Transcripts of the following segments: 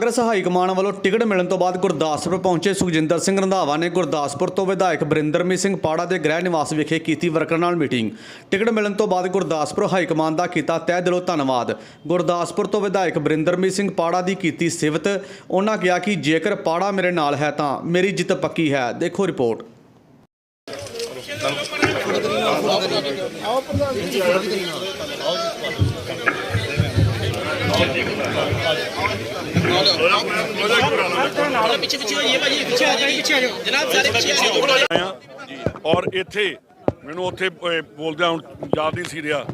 Congress high command ਵੱਲੋਂ ticket ਮਿਲਣ ਤੋਂ ਬਾਅਦ ਗੁਰਦਾਸਪੁਰ ਪਹੁੰਚੇ ਸੁਖਜਿੰਦਰ ਸਿੰਘ ਰੰਧਾਵਾ ਨੇ ਗੁਰਦਾਸਪੁਰ ਤੋਂ ਵਿਧਾਇਕ ਬਰਿੰਦਰਮੀ ਸਿੰਘ ਪਾੜਾ ਦੇ ਗ੍ਰਹਿ ਨਿਵਾਸ ਵਿਖੇ ਕੀਤੀ ਵਰਕਰ ਨਾਲ ਮੀਟਿੰਗ। ਟਿਕਟ ਮਿਲਣ ਤੋਂ ਬਾਅਦ ਗੁਰਦਾਸਪੁਰ ਹਾਈ ਕਮਾਨ ਦਾ ਕੀਤਾ ਤਹਿ ਦਿਲੋਂ ਧੰਨਵਾਦ। ਗੁਰਦਾਸਪੁਰ ਤੋਂ ਵਿਧਾਇਕ ਬਰਿੰਦਰਮੀ ਸਿੰਘ ਪਾੜਾ ਦੀ ਕੀਤੀ ਸਿਫਤ, ਉਹਨਾਂ ਕਿਹਾ ਕਿ ਜੇਕਰ ਪਾੜਾ ਮੇਰੇ ਨਾਲ ਹੈ ਤਾਂ ਮੇਰੀ ਜਿੱਤ ਪੱਕੀ ਹੈ। ਦੇਖੋ ਰਿਪੋਰਟ। ਪਿੱਛੇ ਪਿੱਛੇ ਹੋਈਏ ਭਾਜੀ ਪਿੱਛੇ ਆ ਜਾਓ ਪਿੱਛੇ ਆ ਜਾਓ ਜਨਾਬ ਸਾਰੇ ਪਿੱਛੇ ਆ ਜਾਓ ਔਰ ਇੱਥੇ ਮੈਨੂੰ ਉੱਥੇ ਬੋਲਦਿਆਂ ਹੁਣ ਯਾਦ ਨਹੀਂ ਸੀ ਰਿਹਾ।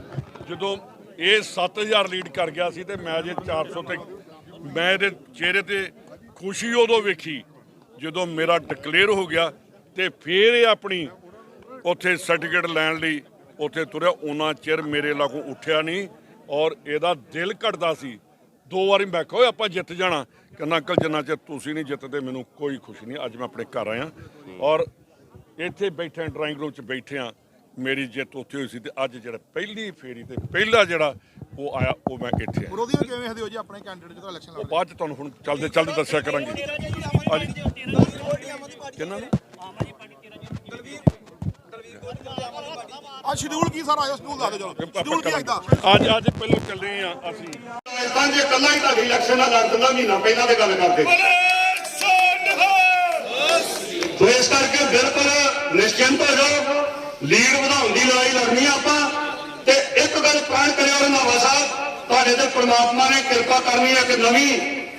ਜਦੋਂ ਇਹ 7000 ਲੀਡ ਕਰ ਗਿਆ ਸੀ ਤੇ ਮੈਂ ਜੇ 400 ਤੇ ਮੈਂ ਇਹਦੇ ਚਿਹਰੇ ਤੇ ਖੁਸ਼ੀ ਉਦੋਂ ਵੇਖੀ, ਜਦੋਂ ਮੇਰਾ ਡਿਕਲੇਅਰ ਹੋ ਗਿਆ ਤੇ ਫਿਰ ਇਹ ਆਪਣੀ ਉੱਥੇ ਸਰਟੀਫਿਕੇਟ ਲੈਣ ਲਈ ਉੱਥੇ ਤੁਰਿਆ। ਉਹਨਾਂ ਚਿਰ ਮੇਰੇ ਲਾਗੋਂ ਉੱਠਿਆ ਨਹੀਂ। ਔਰ ਇਹਦਾ ਦਿਲ ਘਟਦਾ ਸੀ ਦੋ ਵਾਰੀ ਮੈਂ ਕਿਹਾ ਓਏ ਆਪਾਂ ਜਿੱਤ ਜਾਣਾ ਕਹਿੰਦਾ ਅੰਕਲ ਜਿੰਨਾ ਚਿਰ ਤੁਸੀਂ ਨਹੀਂ ਜਿੱਤਦੇ ਮੈਨੂੰ ਕੋਈ ਖੁਸ਼ੀ ਨਹੀਂ ਅੱਜ ਮੈਂ ਆਪਣੇ ਘਰ ਆਇਆ ਔਰ ਇੱਥੇ ਬੈਠੇ ਡਰਾਇੰਗ ਰੂਮ 'ਚ ਬੈਠੇ ਆ ਮੇਰੀ ਜਿੱਤ ਉੱਥੇ ਹੋਈ ਸੀ ਤੇ ਅੱਜ ਜਿਹੜਾ ਪਹਿਲੀ ਫੇਰੀ ਤੇ ਪਹਿਲਾ ਜਿਹੜਾ ਉਹ ਆਇਆ ਉਹ ਮੈਂ ਇੱਥੇ ਆਇਆ ਵਿਰੋਧੀ ਨੂੰ ਕਿਵੇਂ ਵੇਖਦੇ ਹੋ ਜੀ ਆਪਣੇ ਕੈਂਡੀਡੇਟ ਜਦੋਂ ਇਲੈਕਸ਼ਨ ਉਹ ਲੜਦੇ ਬਾਅਦ ਚ ਤੁਹਾਨੂੰ ਹੁਣ ਚੱਲਦੇ ਚੱਲਦੇ ਦੱਸਿਆ ਕਰਾਂਗੇ ਹਾਂਜੀ ਕਿੰਨਾ ਨੇ ਆ ਸ਼ਡਿਊਲ ਕੀ ਸਾਰਾ ਆਇਆ? ਸ਼ਡਿਊਲ ਦੱਸ ਦਿਓ ਚਲੋ। ਸ਼ਡਿਊਲ ਕੀ ਆਇਦਾ ਅੱਜ ਅੱਜ ਪਹਿਲਾਂ ਚੱਲੇ ਆ ਅਸੀਂ। ਤਾਂ ਜੇ ਕੱਲਾ ਹੀ ਤੁਹਾਡੀ ਇਲੈਕਸ਼ਨ ਦਾ ਲੜ ਦਿੰਦਾ ਮਹੀਨਾ ਪਹਿਲਾਂ ਤੇ ਗੱਲ ਕਰਦੇ। ਸੋ ਇਸ ਕਰਕੇ ਬਿਲਕੁਲ ਨਿਸ਼ਚਿੰਤ ਹੋ ਜਾਓ। ਲੀਡ ਵਧਾਉਣ ਦੀ ਲੜਾਈ ਲੜਨੀ ਆ ਆਪਾਂ। ਤੇ ਇੱਕ ਗੱਲ ਪ੍ਰਾਣ ਕਰਿਓ ਰੰਧਾਵਾ ਸਾਹਿਬ ਤੁਹਾਡੇ ਤੇ ਪ੍ਰਮਾਤਮਾ ਨੇ ਕਿਰਪਾ ਕਰਨੀ ਹੈ ਕਿ ਨਵੀਂ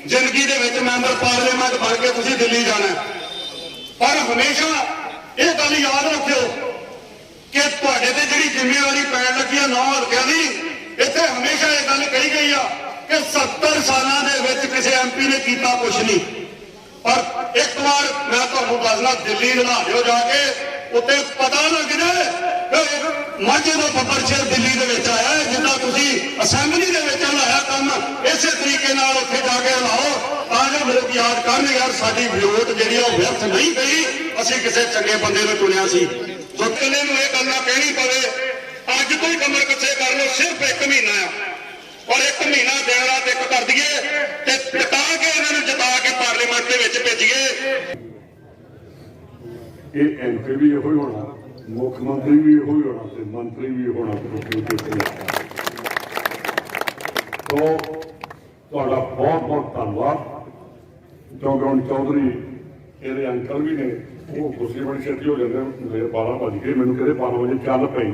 ਜ਼ਿੰਦਗੀ ਦੇ ਵਿੱਚ ਮੈਂਬਰ ਪਾਰਲੀਮੈਂਟ ਬਣ ਕੇ ਤੁਸੀਂ ਦਿੱਲੀ ਜਾਣਾ। ਪਰ ਹਮੇਸ਼ਾ ਇਹ ਗੱਲ ਯਾਦ ਰੱਖਿਓ ਕਿ ਤੁਹਾਡੇ ਤੇ ਜਿਹੜੀ ਜ਼ਿੰਮੇਵਾਰੀ ਪੈਣ ਲੱਗੀ ਆ, ਨੌ ਹਲਕਿਆਂ ਦੀ, ਇੱਥੇ ਹਮੇਸ਼ਾ ਇਹ ਗੱਲ ਕਹੀ ਗਈ ਆ ਕਿ 70 ਸਾਲਾਂ ਦੇ ਵਿੱਚ ਕਿਸੇ ਐਮਪੀ ਨੇ ਕੀਤਾ ਕੁਝ ਨਹੀਂ। ਪਰ ਇੱਕ ਵਾਰ ਮੈਂ ਤੁਹਾਨੂੰ ਦੱਸਣਾ ਦਿੱਲੀ ਲੜਾ ਜਾ ਕੇ, ਉੱਤੇ ਪਤਾ ਲੱਗ ਜਾਏ ਮਾਝੇ ਦਾ ਪੱਪਰ ਸ਼ੇਰ ਦਿੱਲੀ ਦੇ ਵਿੱਚ ਆਇਆ ਜਿੱਦਾਂ ਤੁਸੀਂ ਅਸੈਂਬਲੀ ਦੇ ਵਿੱਚ ਲਾਇਆ ਕੰਮ, ਇਸੇ ਤਰੀਕੇ ਨਾਲ ਉੱਥੇ ਜਾ ਕੇ ਲਾਓ। ਤਾਂ ਜੋ ਲੋਕ ਯਾਦ ਕਰਨ ਯਾਰ ਸਾਡੀ ਵੋਟ ਜਿਹੜੀ ਆ, ਉਹ ਵਿਅਰਥ ਨਹੀਂ ਗਈ, ਅਸੀਂ ਕਿਸੇ ਚੰਗੇ ਬੰਦੇ ਨੂੰ ਚੁਣਿਆ ਸੀ। ਕਿਲੇ ਨੂੰ ਇਹ ਗੱਲ ਨਾ ਕਹਿਣੀ ਪਵੇ, ਅੱਜ ਤੋਂ ਹੀ ਕਮਰ ਕੱਚੇ ਕਰ ਲਓ, ਸਿਰਫ ਇੱਕ ਮਹੀਨਾ ਆ। ਔਰ ਇੱਕ ਮਹੀਨਾ ਦਿਨ ਰਾਤ ਇੱਕ ਕਰ ਦਈਏ ਤੇ ਜਿਤਾ ਕੇ ਇਹਨਾਂ ਨੂੰ ਜਿਤਾ ਕੇ ਪਾਰਲੀਮੈਂਟ ਦੇ ਵਿੱਚ ਭੇਜੀਏ। ਇਹ ਐਮਪੀ ਵੀ ਇਹੋ ਹੀ ਹੋਣਾ, ਮੁੱਖ ਮੰਤਰੀ ਵੀ ਇਹੋ ਹੀ ਹੋਣਾ ਤੇ ਮੰਤਰੀ ਵੀ ਹੋਣਾ ਤੇ ਤੁਹਾਡਾ ਬਹੁਤ ਬਹੁਤ ਧੰਨਵਾਦ। ਕਿਉਂਕਿ ਹੁਣ ਚੌਧਰੀ, ਇਹਦੇ ਅੰਕਲ ਵੀ ਨੇ। ਉਹ ਗੁੱਸੇ ਬੜੀ ਛੇਤੀ ਹੋ ਜਾਂਦੇ ਮੇਰੇ 12 ਵਜ ਗਏ, ਮੈਨੂੰ ਕਹਿੰਦੇ 12 ਵਜੇ ਚੱਲ ਪਈ।